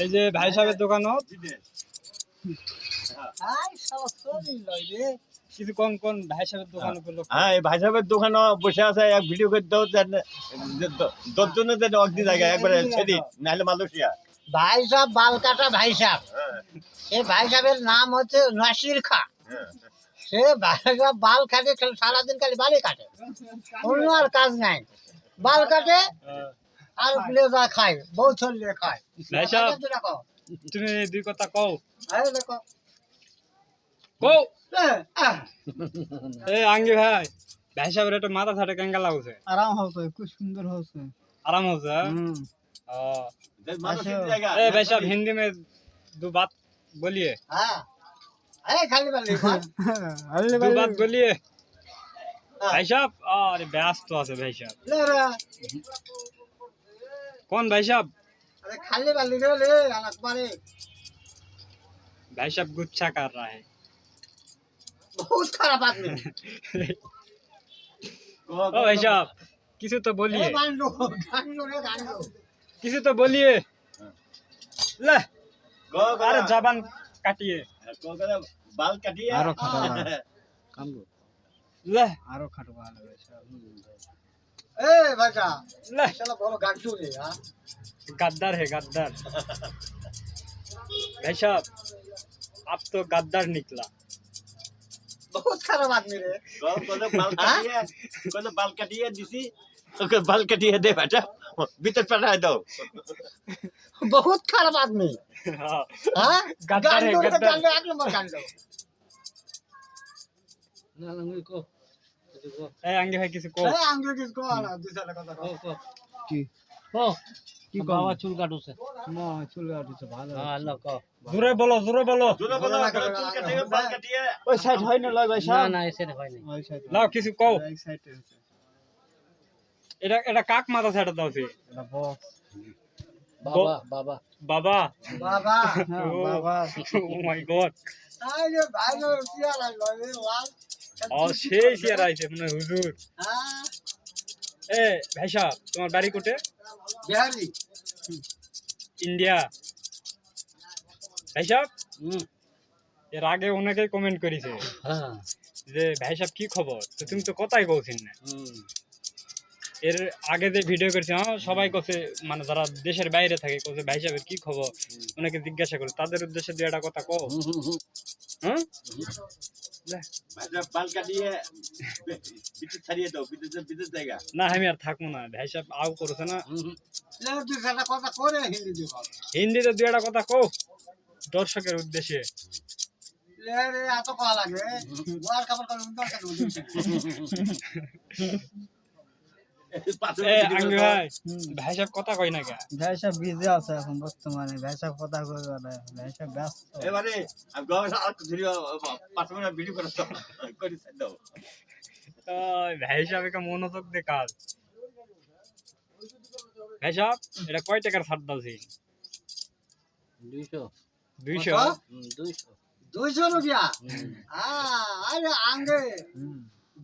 এই যে ভাই সাহেবের দোকানত। কিছু কোন কোন ভাই সাহেবের দোকান হ্যাঁ এই ভাই সাহেবের দোকানে বসে আছে এক ভিডিও করে দাও দশজনের যেন অগ্নি জায়গা একবারে সেদিন নাহলে মালয়েশিয়া। ভাই সাহেব বাল কাটা ভাই সাহেব। সে ভাই সাহেবের নাম হচ্ছে নাসির খা সে ভাই সাহেব বাল কাটে সারাদিন খালি বালি কাটে। অন্য আর কাজ নাই। বাল কাটে আর লেজা খায় বউ ছড়িয়ে খায় ভাই সাহেব আগে দুটা কও। তুমি দুই কথা কও আরে দেখো কও এ, আহ, এই আঙ্গি ভাই ভাই সাহেবের একটা মাথা ছাটে কেঙ্গা লাগছে আরাম হচ্ছে খুব সুন্দর হচ্ছে आराम हो सर হুম মালয়েশিয়া জায়গা ए भाई साहब हिंदी में दो बात बोलिए হ্যাঁ এই খালি বালি বল। আরে दो ভাই बात बोलिए भाई साहब अरे ब्यास तो আছে भाई साहब লে রে, कौन भाई साहब আরে খালি বালি রে লে আলাক পারে भाई साहब गुच्छा कर रहा है বহুত খারাপ আদমি ओ भाई साहब किसी तो এ बोलिए গান্ডু গান্ডু রে গান্ডু किसी तो बोलिए ले अरे जबान काटिए বাল কাটিয়ে আরো খাটা কামড়ো ले আরো খাটো ভালো হয়েছে ए भाषा ले चलो बोलो गाड्डू रे हां गद्दार है गद्दार भाई साहब आप तो गद्दार निकला बहुत खराब आदमी रे कोने बाल काटिए कोने बाल काटिए दिसी ओके बाल काटिए दे बेटा भीतर पड़ा दो बहुत खराब आदमी हां हां गद्दार है गद्दार आगे मत गांडो ना ना मुझे को বাবা এটা এটা কাক মাথা এটা বক্স বাবা মাই গড সেই সিয়ার আইছে মানে হুজুর এ ভাই সাহেব তোমার বাড়ি কোটে বিহারি ইন্ডিয়া ভাই সাহেব এর আগে অনেকে কমেন্ট করেছে যে ভাই সাহেব কি খবর তো তুমি তো কথাই কৌছিন না এর আগে যে ভিডিও করছে হ্যাঁ সবাই কছে মানে যারা দেশের বাইরে থাকে কছে ভাই সাহেবের কি খবর? অনেকে জিজ্ঞাসা করে তাদের উদ্দেশ্যে দুই একটা কথা কও। হ্যাঁ? জায়গা না আমি আর থাকব না। ভাই সাহেব আউ করছে না। হিন্দিতে দুই একটা কথা কো দর্শকের উদ্দেশ্যে। এত কয়া লাগে করে উন্দর কাটু এ আঙ্গি ভাই সাহেব কথা কই না কে? ভাই সাহেব বিজি আছে এখন বর্তমানে ভাই সাহেব কথা কইবে না ভাই সাহেব ব্যস্ত। এবারে আমি গাওয়া আর ধরি পাঁচ মিনিট ভিডিও করে দাও। দাও। ভাই সাহেব একটা মনোযোগ দে কাজ। ভাই সাহেব এটা কয় টাকার ছাড় দাওছি দুইশো। দুইশো? দুইশো। দুইশো রুপিয়া? আরে আঙ্গে